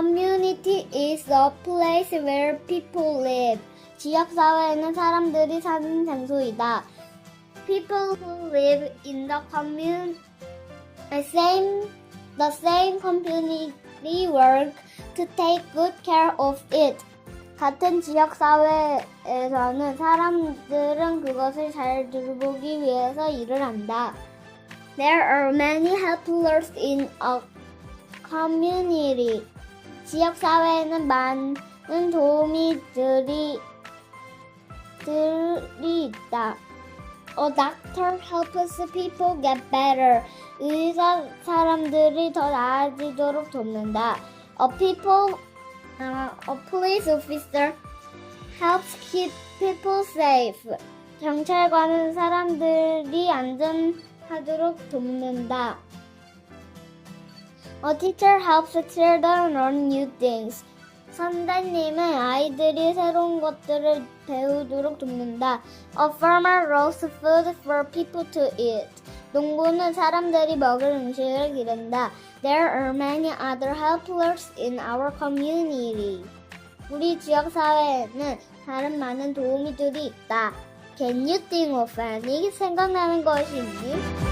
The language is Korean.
Community is a place where people live. 지역 사회는 사람들이 사는 장소이다. People who live in the commune same the same community work to take good care of it. 같은 지역 사회에서는 사람들은 그것을 잘 돌보기 위해서 일을 한다. There are many helpers in a community. 지역 사회에는 많은 도우미들이 들이 있다. A doctor helps people get better. 의사 사람들이 더 나아지도록 돕는다. A people, 아, a police officer helps keep people safe. 경찰관은 사람들이 안전하도록 돕는다. A teacher helps children learn new things. 선생님은 아이들이 새로운 것들을 배우도록 돕는다. A farmer grows food for people to eat. 농부는 사람들이 먹을 음식을 기른다. There are many other helpers in our community. 우리 지역 사회에는 다른 많은 도우미들이 있다. Can you think of any? 생각나는 것이 있니?